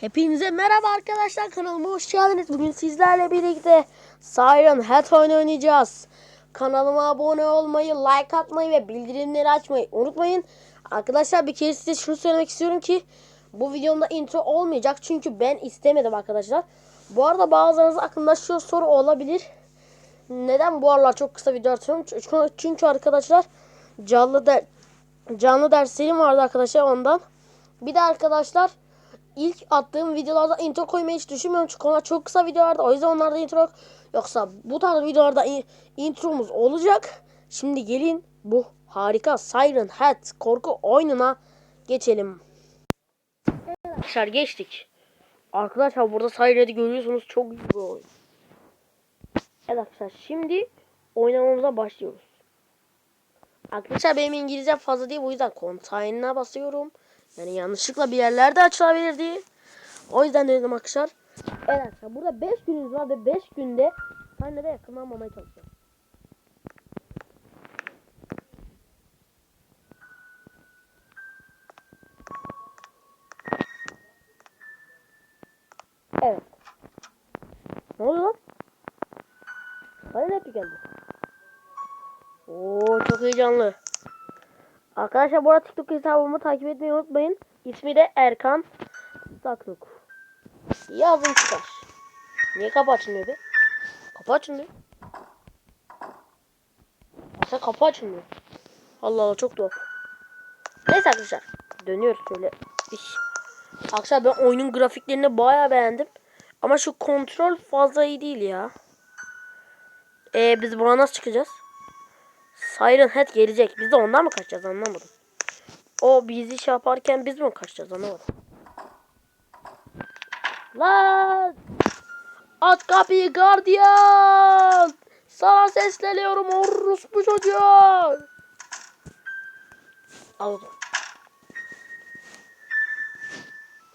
Hepinize merhaba arkadaşlar kanalıma hoş geldiniz. Bugün sizlerle birlikte Siren Head oyunu oynayacağız. Kanalıma abone olmayı, like atmayı ve bildirimleri açmayı unutmayın. Arkadaşlar bir kere size şunu söylemek istiyorum ki bu videomda intro olmayacak. Çünkü ben istemedim arkadaşlar. Bu arada bazılarınız aklında şu soru olabilir. Neden bu aralar çok kısa video atıyorum? Çünkü, arkadaşlar canlı der, canlı derslerim vardı arkadaşlar ondan. Bir de arkadaşlar ilk attığım videolarda intro koymayı hiç düşünmüyorum çünkü onlar çok kısa videolardı. O yüzden onlarda intro yok. Yoksa bu tarz videolarda in- intromuz olacak. Şimdi gelin bu harika Siren Head korku oyununa geçelim. Arkadaşlar geçtik. Arkadaşlar burada Siren Head'i görüyorsunuz. Çok iyi bir oyun. Evet arkadaşlar şimdi oynamamıza başlıyoruz. Arkadaşlar benim İngilizce fazla değil bu yüzden kontağına basıyorum. Yani yanlışlıkla bir yerlerde açılabilirdi. O yüzden dedim arkadaşlar. Evet arkadaşlar burada 5 günümüz var ve 5 günde sahnede yakınlanmamaya çalışıyoruz. Evet. Ne oluyor lan? Bana ne geldi? Oo çok heyecanlı. Arkadaşlar bu arada TikTok hesabımı takip etmeyi unutmayın. İsmi de Erkan Sakluk. Yazın çıkar. Niye kapı açılmıyor be? Kapı açılmıyor. Aslında kapı açılmıyor. Allah Allah çok tuhaf. Neyse arkadaşlar. Dönüyoruz şöyle. İş. Arkadaşlar ben oyunun grafiklerini bayağı beğendim. Ama şu kontrol fazla iyi değil ya. Ee, biz buna nasıl çıkacağız? Siren Head gelecek. Biz de ondan mı kaçacağız anlamadım. O bizi şey yaparken biz mi kaçacağız anlamadım. Lan! At kapıyı gardiyan! Sana sesleniyorum orospu çocuğu! Al o zaman.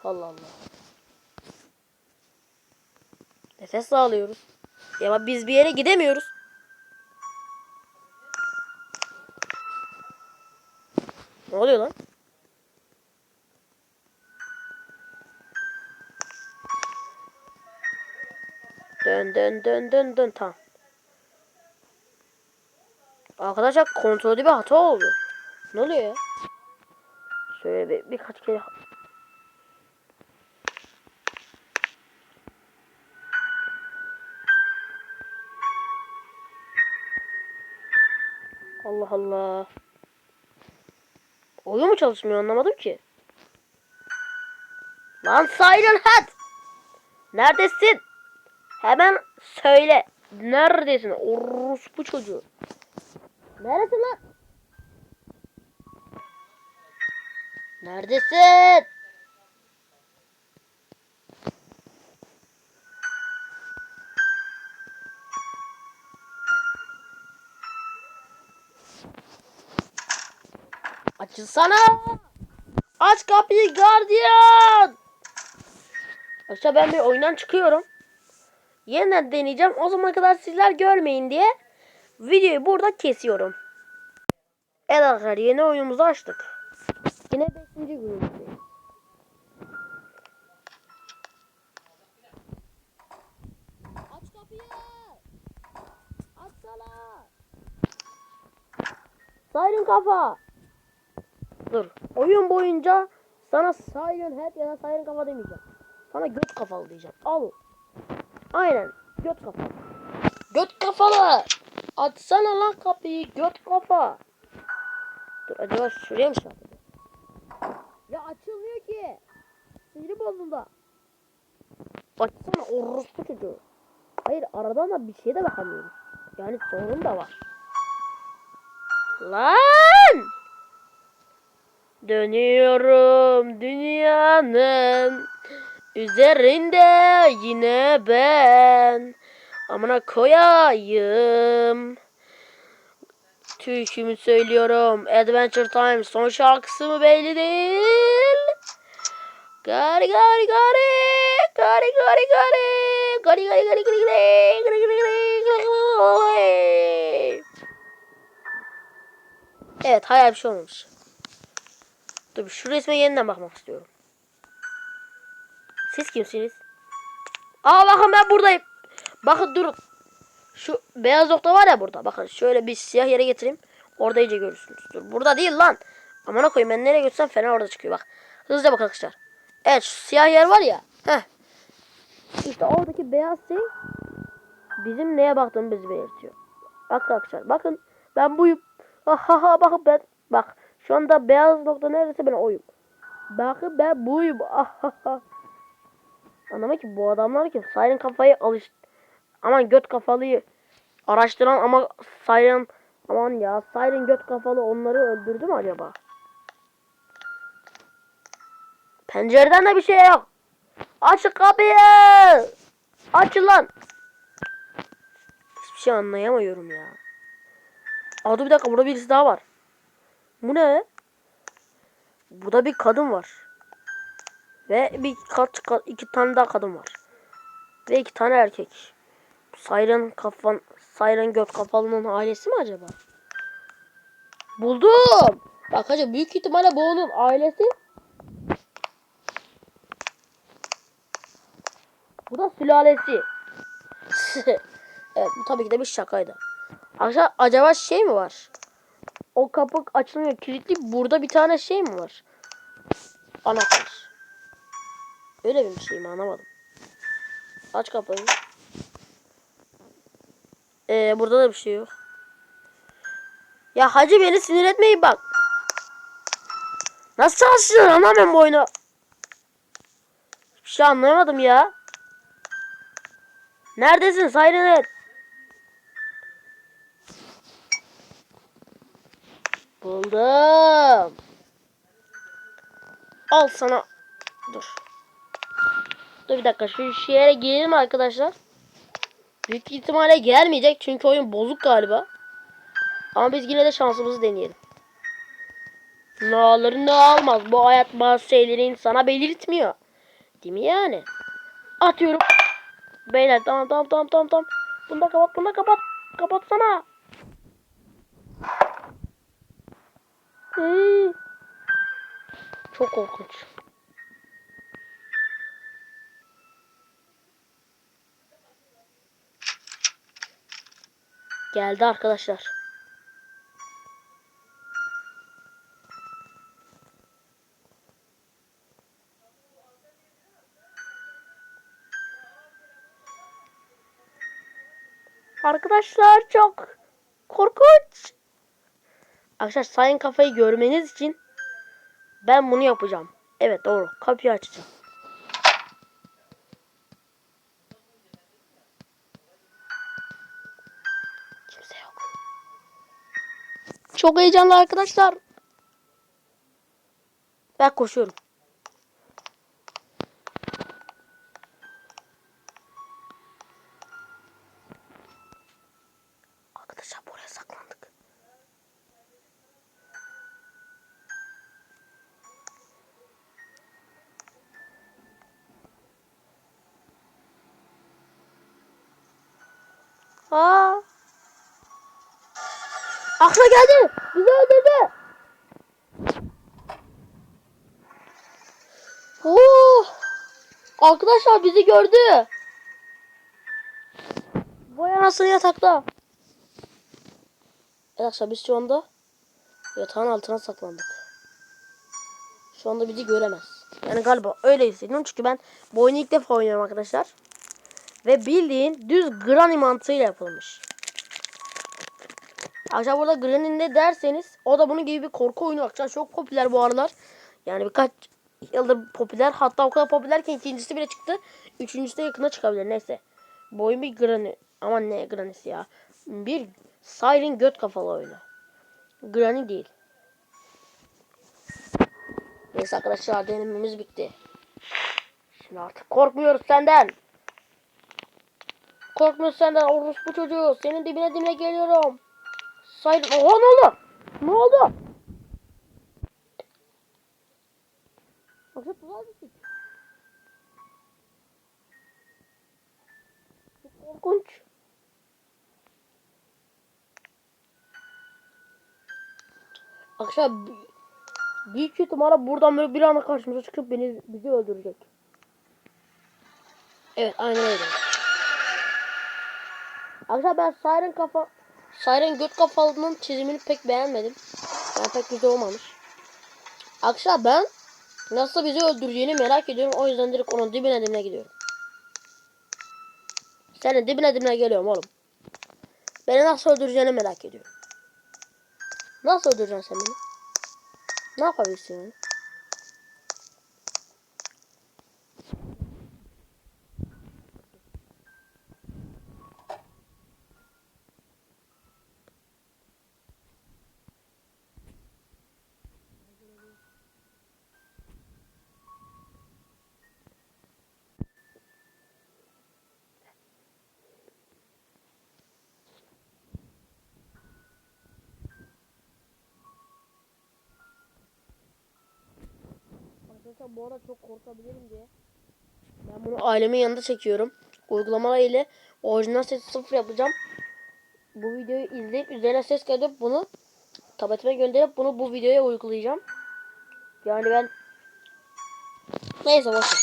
Allah Allah. Nefes alıyoruz. Ya biz bir yere gidemiyoruz. Oluyor lan? Dön dön dön dön dön tamam. Arkadaşlar kontrolde bir hata oldu. Ne oluyor ya? Şöyle bir, birkaç kere Allah Allah. Oyun mu çalışmıyor anlamadım ki. Lan Siren Head! Neredesin? Hemen söyle. Neredesin? Orospu çocuğu. Neredesin lan? Neredesin? Açılsana. Aç kapıyı gardiyan. Arkadaşlar ben bir oyundan çıkıyorum. Yeniden deneyeceğim. O zamana kadar sizler görmeyin diye videoyu burada kesiyorum. Evet arkadaşlar yeni oyunumuzu açtık. Yine 5. günümüzdeyiz. Aç kapıyı. Açsana. Siren kafa. Dur. Oyun boyunca sana Siren Head ya da Siren kafa demeyeceğim. Sana göt kafalı diyeceğim. Al. Aynen. Göt kafalı. Göt kafalı. Açsana lan kapıyı. Göt kafa. Dur acaba şuraya mı şey yapayım? Ya açılmıyor ki. Siniri bozuldu. Açsana orospu çocuğu. Hayır aradan da bir şeye de bakamıyoruz. Yani sorun da var. Lan! Dönüyorum dünyanın üzerinde yine ben. Amına koyayım. Türkümü söylüyorum. Adventure Time son şarkısı mı belli değil. Gari gari gari. Gari gari gari. Gari gari gari gari gari. Gari gari gari gari. Evet hayal bir şey olmamış. Dur şu resme yeniden bakmak istiyorum. Siz kimsiniz? Aa bakın ben buradayım. Bakın durun. Şu beyaz nokta var ya burada. Bakın şöyle bir siyah yere getireyim. Orada iyice görürsünüz. Dur burada değil lan. Amına koyayım ben nereye götürsem fener orada çıkıyor bak. Hızlıca bak arkadaşlar. Evet şu siyah yer var ya. Heh. İşte oradaki beyaz şey bizim neye baktığımızı belirtiyor. Bak arkadaşlar bakın ben buyum. Ha ha ha bakın ben. Bak şu anda beyaz nokta neredeyse ben oyum. Bakın ben buyum. Anlamak ki bu adamlar ki Siren kafayı alış aman göt kafalıyı araştıran ama Siren aman ya Siren göt kafalı onları öldürdü mü acaba? Pencereden de bir şey yok. Aç kapıyı. Açın lan. Hiçbir şey anlayamıyorum ya. Aa bir dakika burada birisi daha var. Bu ne? Burada bir kadın var. Ve bir kaç ka- iki tane daha kadın var. Ve iki tane erkek. Siren kafan Siren göt kafalının ailesi mi acaba? Buldum. Bak hacı büyük ihtimalle bu onun ailesi. Bu da sülalesi. evet bu tabii ki de bir şakaydı. Aşağı acaba şey mi var? O kapı açılmıyor kilitli. Burada bir tane şey mi var? Anahtar. Öyle bir şey mi anlamadım. Aç kapıyı. Ee, burada da bir şey yok. Ya hacı beni sinir etmeyin bak. Nasıl çalışıyor anlamıyorum bu oyunu. Hiçbir şey anlayamadım ya. Neredesin Sirenet? Buldum. Al sana. Dur. Dur bir dakika şu, yere girelim arkadaşlar. Büyük ihtimalle gelmeyecek çünkü oyun bozuk galiba. Ama biz yine de şansımızı deneyelim. Ne alır ne almaz. Bu hayat bazı şeyleri insana belirtmiyor. Değil mi yani? Atıyorum. Beyler tamam tamam tamam tamam. Bunu da kapat bunu da kapat. Kapatsana. Hmm. Çok korkunç. Geldi arkadaşlar. Arkadaşlar çok korkunç. Arkadaşlar sayın kafayı görmeniz için ben bunu yapacağım. Evet doğru. Kapıyı açacağım. Kimse yok. Çok heyecanlı arkadaşlar. Ben koşuyorum. Aa. Akla geldi. Bizi öldürdü. Oo. Arkadaşlar bizi gördü. Vay anasını yatakta. Arkadaşlar biz şu anda yatağın altına saklandık. Şu anda bizi göremez. Yani galiba öyle hissediyorum çünkü ben bu oyunu ilk defa oynuyorum arkadaşlar. Ve bildiğin düz granny mantığıyla yapılmış. Arkadaşlar burada granny ne derseniz o da bunun gibi bir korku oyunu arkadaşlar çok popüler bu aralar. Yani birkaç yıldır popüler hatta o kadar popüler ki ikincisi bile çıktı. Üçüncüsü de yakında çıkabilir neyse. Bu oyun bir granny. Aman ne granny'si ya. Bir Siren göt kafalı oyunu. Granny değil. Neyse arkadaşlar denememiz bitti. Şimdi artık korkmuyoruz senden. Korkmuyoruz senden orospu çocuğu. Senin dibine dibine geliyorum. Siren... Oha ne oldu? Ne oldu? Arkadaşlar tuzağa düştük. Çok korkunç. Bi- büyük ihtimalle buradan böyle bir anda karşımıza çıkıp beni bizi öldürecek. Evet aynen öyle. Arkadaşlar ben Siren kafa Siren göt kafalının çizimini pek beğenmedim. Ben pek güzel olmamış. Arkadaşlar ben nasıl bizi öldüreceğini merak ediyorum. O yüzden direkt onun dibine dibine gidiyorum. Senin dibine dibine geliyorum oğlum. Beni nasıl öldüreceğini merak ediyorum. Nasıl öldüreceksin sen beni? Ne yapabilirsin yani? Arkadaşlar bu arada çok korkabilirim diye. Ben bunu ailemin yanında çekiyorum. Uygulama ile orijinal sesi sıfır yapacağım. Bu videoyu izleyip üzerine ses kaydedip bunu tabletime gönderip bunu bu videoya uygulayacağım. Yani ben neyse boşver.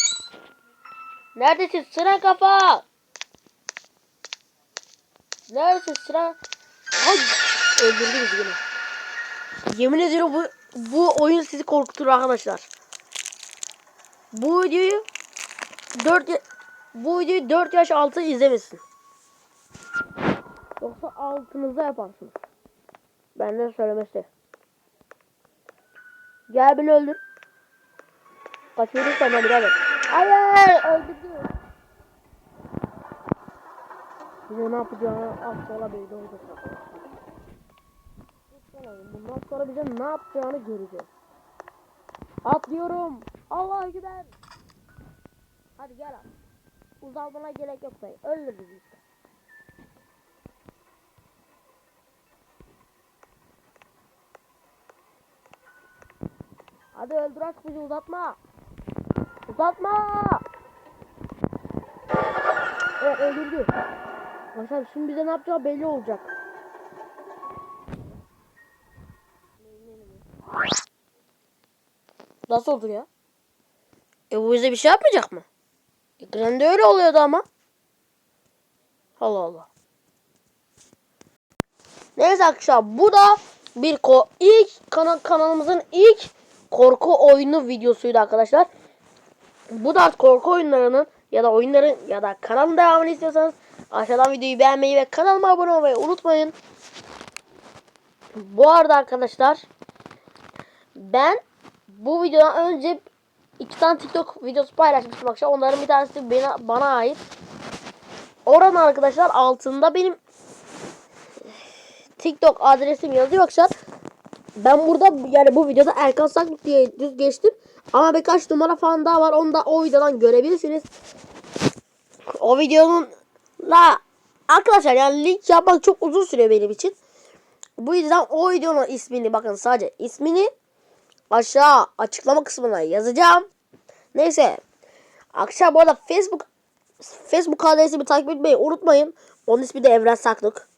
Neredesin sıra kafa? Neredesin sıra? Ay öldürdü bizi yine. Yemin ediyorum bu bu oyun sizi korkutur arkadaşlar. Bu videoyu 4 ya- bu videoyu 4 yaş altı izlemesin. Yoksa altınıza yaparsınız. Benden söylemesi. Gel beni öldür. Kaçırdım sana birader. Hayır öldürdü. Bize ne yapacağını az sonra belli olacak. Bundan sonra bize ne yapacağını göreceğiz. Atlıyorum. Allah ekber. Hadi gel abi. Uzatmana gerek yok dayı. Öldür bizi işte. Hadi öldür aç bizi uzatma. Uzatma. Evet öldürdü. Başar şimdi bize ne yapacağı belli olacak. Nasıl olur ya? E bu bize bir şey yapmayacak mı? E Grande öyle oluyordu ama. Allah Allah. Neyse arkadaşlar bu da bir ko ilk kana kanalımızın ilk korku oyunu videosuydu arkadaşlar. Bu tarz korku oyunlarının ya da oyunların ya da kanalın devamını istiyorsanız aşağıdan videoyu beğenmeyi ve kanalıma abone olmayı unutmayın. Bu arada arkadaşlar ben bu videodan önce iki tane TikTok videosu paylaşmıştım arkadaşlar. Onların bir tanesi bana, bana ait. Oranın arkadaşlar altında benim TikTok adresim yazıyor arkadaşlar. Ben burada yani bu videoda Erkan Saklık diye düz geçtim. Ama birkaç numara falan daha var. Onu da o videodan görebilirsiniz. O videonun la arkadaşlar yani link yapmak çok uzun sürüyor benim için. Bu yüzden o videonun ismini bakın sadece ismini aşağı açıklama kısmına yazacağım. Neyse. Akşam bu arada Facebook Facebook adresimi takip etmeyi unutmayın. Onun ismi de Evren Saklık.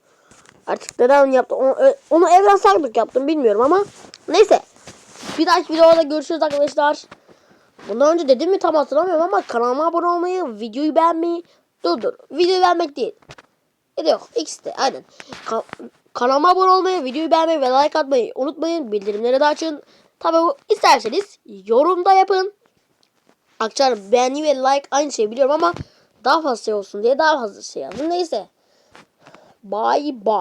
Artık neden onu yaptım? Onu, ö- onu Evren Saklık yaptım bilmiyorum ama. Neyse. Bir dahaki videoda görüşürüz arkadaşlar. Bundan önce dedim mi tam hatırlamıyorum ama kanalıma abone olmayı, videoyu beğenmeyi, dur dur, videoyu beğenmek değil. Ya da yok, ikisi de aynen. Ka- kanalıma abone olmayı, videoyu beğenmeyi ve like atmayı unutmayın. Bildirimleri de açın. Tabi isterseniz yorumda yapın. Akşam beğeni ve like aynı şey biliyorum ama daha fazla şey olsun diye daha fazla şey yazın. Neyse. Bye bye.